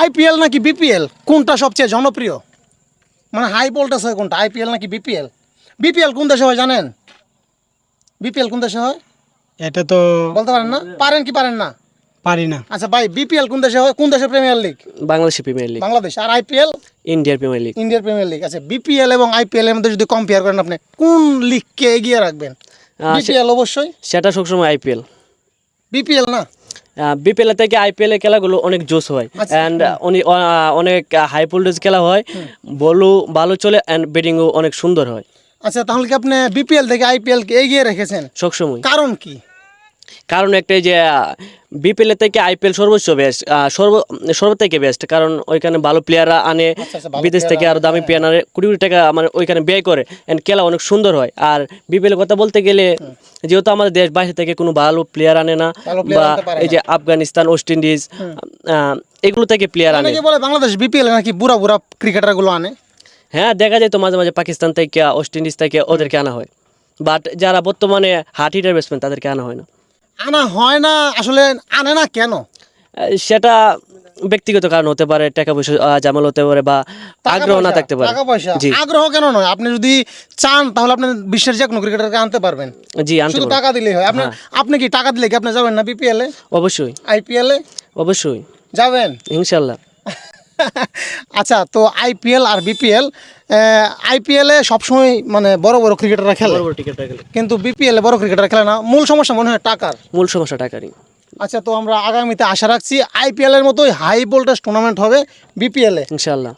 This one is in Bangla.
আইপিএল নাকি বিপিএল কোনটা সবচেয়ে জনপ্রিয়? মানে হাই ভোল্টেজ হয় কোনটা? আইপিএল নাকি বিপিএল বিপিএল কোন দেশে হয় জানেন? বিপিএল কোন দেশে হয়? এটা তো বলতে পারেন না? পারেন কি পারেন না? পারি না। আচ্ছা ভাই বিপিএল কোন দেশে হয়? কোন দেশের premier league Bangladeshi premier league Bangladesh. আর আইপিএল ইন্ডিয়ার প্রিমিয়ার লিগ ইন্ডিয়ার প্রিমিয়ার লিগ আচ্ছা বিপিএল এবং আইপিএল এর মধ্যে যদি কম্পেয়ার করেন আপনি কোন লিগকে এগিয়ে রাখবেন? বিপিএল অবশ্যই। সেটা সবসময় আইপিএল বিপিএল না? বিপিএল থেকে আইপিএল এর খেলাগুলো অনেক জোস হয়। অ্যান্ড উনি অনেক হাই ভোল্টেজ খেলা হয়। বলও ভালো চলে অ্যান্ড ব্যাটিংও অনেক সুন্দর হয়। আচ্ছা তাহলে কি আপনি বিপিএল থেকে আইপিএল কে এগিয়ে রেখেছেন? সবসময়। কারণ কি? কারণ একটাই যে বিপিএল থেকে আইপিএল সর্বোচ্চ বেস্ট সর্ব সর্ব থেকে বেস্ট কারণ ওইখানে ভালো প্লেয়াররা আনে আচ্ছা, আচ্ছা, বিদেশ থেকে আরও দামি প্লেয়ার আনে কোটি কোটি টাকা মানে ওইখানে ব্যয় করে এন্ড খেলা অনেক সুন্দর হয়। আর বিপিএল কথা বলতে গেলে যেহেতু আমাদের দেশ বাইরে থেকে কোনো ভালো প্লেয়ার আনে না বা এই যে আফগানিস্তান ওয়েস্ট ইন্ডিজ এগুলো থেকে প্লেয়ার আনে। বলে বাংলাদেশ বিপিএল নাকি বুড়া বুড়া ক্রিকেটারগুলো আনে? হ্যাঁ দেখা যায় তো মাঝে মাঝে পাকিস্তান থেকে ওয়েস্ট ইন্ডিজ থেকে ওদেরকে আনা হয়। বাট যারা বর্তমানে হার্ট হিটার ব্যাটসম্যান তাদেরকে আনা হয় না। আনা হয় না আসলে আনে না কেন? সেটা ব্যক্তিগত কারণ হতে পারে টাকা পয়সা জামাল হতে পারে বা আগ্রহ না থাকতে পারে। টাকা পয়সা। আগ্রহ কেন নয়? আপনি যদি চান তাহলে আপনি বিশ্বের যে কোনো ক্রিকেটারকে আনতে পারবেন। জি আনতে শুধু টাকা দিলেই হয়। আপনি আপনি কি টাকা দিলে কি আপনি যাবেন না বিপিএল এ? অবশ্যই। আইপিএল এ? অবশ্যই। যাবেন? ইনশাল্লাহ। আচ্ছা তো আইপিএল আর বিপিএল আইপিএল এ সবসময় মানে বড় বড় ক্রিকেটাররা খেলে? কিন্তু বিপিএল এ বড় ক্রিকেটার খেলে না। মূল সমস্যা মনে হয় টাকার? মূল সমস্যা টাকারই। আচ্ছা তো আমরা আগামীতে আশা রাখছি আইপিএল এর মতোই হাই ভোল্টেজ টুর্নামেন্ট হবে বিপিএল এ। ইনশাল্লাহ